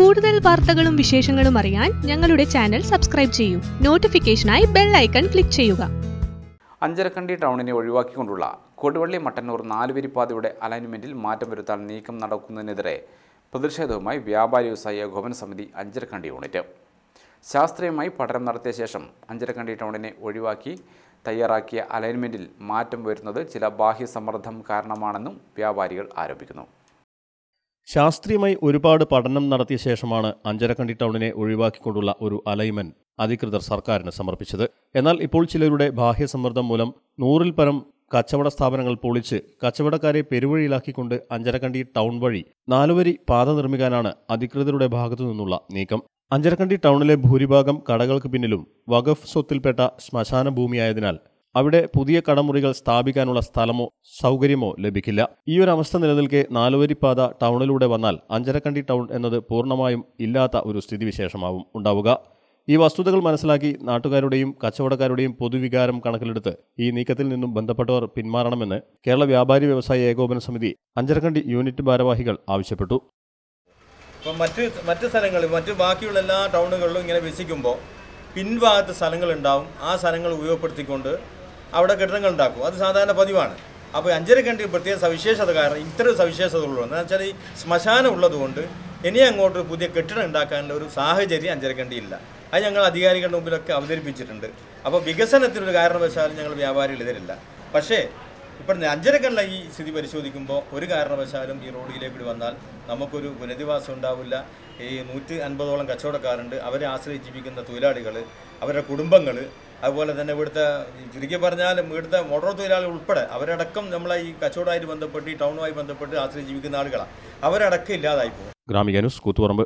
കൂടുതൽ വാർത്തകളും വിശേഷങ്ങളും അറിയാൻ ഞങ്ങളുടെ ചാനൽ സബ്സ്ക്രൈബ് ചെയ്യൂ. നോട്ടിഫിക്കേഷനായി ബെൽ ഐക്കൺ ക്ലിക്ക് ചെയ്യുക. അഞ്ചരക്കണ്ടി ടൗണിനെ ഒഴിവാക്കിക്കൊണ്ടുള്ള കൊടുവള്ളി മട്ടന്നൂർ നാലുവരിപ്പാതയുടെ അലൈൻമെന്റിൽ മാറ്റം വരുത്താൻ നീക്കം നടക്കുന്നതിനെതിരെ പ്രതിഷേധവുമായി വ്യാപാരി വ്യവസായ ഏകോപന സമിതി അഞ്ചരക്കണ്ടി യൂണിറ്റ്. ശാസ്ത്രീയമായി പഠനം നടത്തിയ ശേഷം അഞ്ചരക്കണ്ടി ടൗണിനെ ഒഴിവാക്കി തയ്യാറാക്കിയ അലൈൻമെന്റിൽ മാറ്റം വരുന്നത് ചില ബാഹ്യ സമ്മർദ്ദം കാരണമാണെന്നും വ്യാപാരികൾ ആരോപിക്കുന്നു. ശാസ്ത്രീയമായി ഒരുപാട് പഠനം നടത്തിയ ശേഷമാണ് അഞ്ചരക്കണ്ടി ടൗണിനെ ഒഴിവാക്കിക്കൊണ്ടുള്ള ഒരു അലൈൻമെന്റ് അധികൃതർ സർക്കാരിന് സമർപ്പിച്ചത്. എന്നാൽ ഇപ്പോൾ ചിലരുടെ ബാഹ്യ സമ്മർദ്ദം മൂലം നൂറിൽ പരം കച്ചവട സ്ഥാപനങ്ങൾ പൊളിച്ച് കച്ചവടക്കാരെ പെരുവഴിയിലാക്കിക്കൊണ്ട് അഞ്ചരക്കണ്ടി ടൗൺ വഴി നാലുവരി പാത നിർമ്മിക്കാനാണ് അധികൃതരുടെ ഭാഗത്തു നിന്നുള്ള നീക്കം. അഞ്ചരക്കണ്ടി ടൗണിലെ ഭൂരിഭാഗം കടകൾക്ക് പിന്നിലും വഖഫ് സ്വത്തിൽപ്പെട്ട ശ്മശാന ഭൂമിയായതിനാൽ അവിടെ പുതിയ കടമുറികൾ സ്ഥാപിക്കാനുള്ള സ്ഥലമോ സൗകര്യമോ ലഭിക്കില്ല. ഈ ഒരു അവസ്ഥ നിലനിൽക്കെ നാലുവരിപ്പാത ടൗണിലൂടെ വന്നാൽ അഞ്ചരക്കണ്ടി ടൗൺ എന്നത് പൂർണമായും ഇല്ലാത്ത ഒരു സ്ഥിതിവിശേഷമാവും ഉണ്ടാവുക. ഈ വസ്തുതകൾ മനസ്സിലാക്കി നാട്ടുകാരുടെയും കച്ചവടക്കാരുടെയും പൊതുവികാരം കണക്കിലെടുത്ത് ഈ നീക്കത്തിൽ നിന്നും ബന്ധപ്പെട്ടവർ പിന്മാറണമെന്ന് കേരള വ്യാപാരി വ്യവസായ ഏകോപന സമിതി അഞ്ചരക്കണ്ടി യൂണിറ്റ് ഭാരവാഹികൾ ആവശ്യപ്പെട്ടു. ഇപ്പം മറ്റ് മറ്റ് സ്ഥലങ്ങളിൽ മറ്റ് ബാക്കിയുള്ള എല്ലാ ടൗണുകളിലും ഇങ്ങനെ വിസിക്കുമ്പോൾ പിൻഭാഗത്ത് സ്ഥലങ്ങളുണ്ടാവും. ആ സ്ഥലങ്ങൾ ഉപയോഗപ്പെടുത്തിക്കൊണ്ട് അവിടെ കെട്ടിടങ്ങൾ ഉണ്ടാക്കും. അത് സാധാരണ പതിവാണ്. അപ്പോൾ അഞ്ചര കണ്ടി പ്രത്യേക സവിശേഷത കാരണം ഇത്തരം സവിശേഷത ഉള്ളൂ എന്ന് വെച്ചാൽ ഈ ശ്മശാനം ഉള്ളതുകൊണ്ട് ഇനി അങ്ങോട്ട് പുതിയ കെട്ടിടം ഉണ്ടാക്കാനുള്ള ഒരു സാഹചര്യം അഞ്ചരക്കണ്ടിയില്ല അത് ഞങ്ങൾ അധികാരികളുടെ മുമ്പിലൊക്കെ അവതരിപ്പിച്ചിട്ടുണ്ട്. അപ്പോൾ വികസനത്തിനൊരു കാരണവശാലും ഞങ്ങൾ വ്യാപാരികൾ എതിരില്ല പക്ഷേ ഇപ്പം അഞ്ചരക്കുള്ള ഈ സ്ഥിതി പരിശോധിക്കുമ്പോൾ ഒരു കാരണവശാലും ഈ റോഡിലേക്ക് വന്നാൽ നമുക്കൊരു പുനരധിവാസം ഉണ്ടാവില്ല. ഈ നൂറ്റി അൻപതോളം കച്ചവടക്കാരുണ്ട്. അവരെ ആശ്രയിച്ച് ജീവിക്കുന്ന തൊഴിലാളികൾ അവരുടെ കുടുംബങ്ങൾ അതുപോലെ തന്നെ ഇവിടുത്തെ ചുരുക്കി പറഞ്ഞാൽ ഇവിടുത്തെ മോട്ടോർ തൊഴിലാളികൾ ഉൾപ്പെടെ അവരടക്കം നമ്മളെ ഈ കച്ചവടമായിട്ട് ബന്ധപ്പെട്ട് ഈ ടൗണുമായി ബന്ധപ്പെട്ട് ആശ്രയിച്ച് ജീവിക്കുന്ന ആളുകളാണ്. അവരടക്കം ഇല്ലാതായി പോകും. ഗ്രാമിക ന്യൂസ് കൂത്തുപറമ്പ്.